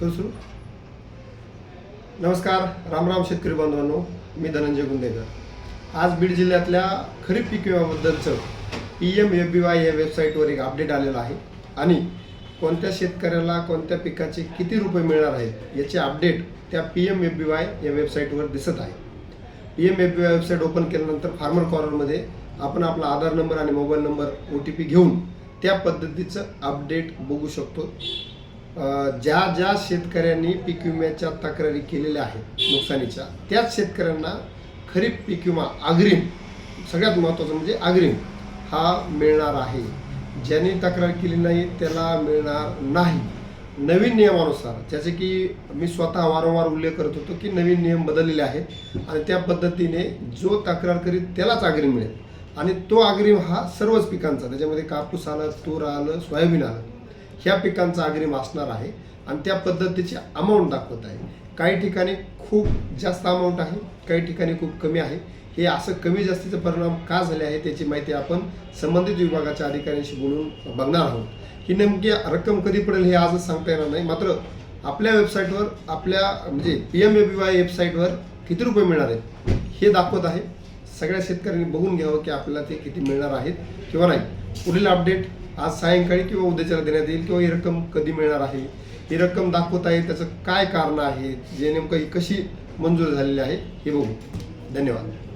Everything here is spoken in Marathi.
करू सुरू नमस्कार रामराम शेतकरी बांधवांनो मी धनंजय गुंदेकर आज बीड जिल्ह्यातल्या खरीप पीक विम्याबद्दलचं P M F B Y या वेबसाईटवर एक अपडेट आलेलं आहे. आणि कोणत्या शेतकऱ्याला कोणत्या पिकाचे किती रुपये मिळणार आहेत याचे अपडेट त्या P M F B Y या वेबसाईटवर दिसत आहे. P M F B Y website open केल्यानंतर फार्मर कॉर्नरमध्ये आपण आपला आधार नंबर आणि mobile number O T P घेऊन त्या पद्धतीचं अपडेट बघू शकतो. ज्या ज्या शेतकऱ्यांनी पीक विम्याच्या तक्रारी केलेल्या आहेत नुकसानीच्या त्याच शेतकऱ्यांना खरीप पीक विमा अग्रिम सगळ्यात महत्त्वाचं म्हणजे अग्रिम हा मिळणार आहे. ज्यांनी तक्रार केली नाही त्याला मिळणार नाही. नवीन नियमानुसार ज्याचे की मी स्वतः वारंवार उल्लेख करत होतो की नवीन नियम बदललेले आहेत आणि त्या पद्धतीने जो तक्रार करीत त्यालाच अग्रिम मिळेल. आणि तो अग्रिम हा सर्वच पिकांचा त्याच्यामध्ये कापूस आलं तूर आलं सोयाबीन आलं. ह्या पिकांचा अग्रिम असणार आहे आणि त्या पद्धतीची अमाऊंट दाखवत आहे. काही ठिकाणी खूप जास्त अमाऊंट आहे काही ठिकाणी खूप कमी आहे. हे असं कमी जास्तीचे परिणाम का झाले आहे त्याची माहिती आपण संबंधित विभागाच्या अधिकाऱ्यांशी बोलून बघणार आहोत. ही नेमकी रक्कम कधी पडेल हे आजच सांगता येणार नाही. मात्र आपल्या वेबसाईटवर आपल्या म्हणजे P M A B Y वेबसाईटवर किती रुपये मिळणार आहेत हे दाखवत आहे. सगळ्या शेतकऱ्यांनी बघून घ्यावं की आपल्याला ते किती मिळणार आहेत किंवा नाही. पुढील अपडेट आज सायंकाळी किंवा उद्याच्याला देण्यात येईल किंवा ही रक्कम कधी मिळणार आहे? ही रक्कम दाखवता येईल त्याचं काय कारण आहे जे नेमकं ही कशी मंजूर झालेली आहे हे बघू. धन्यवाद.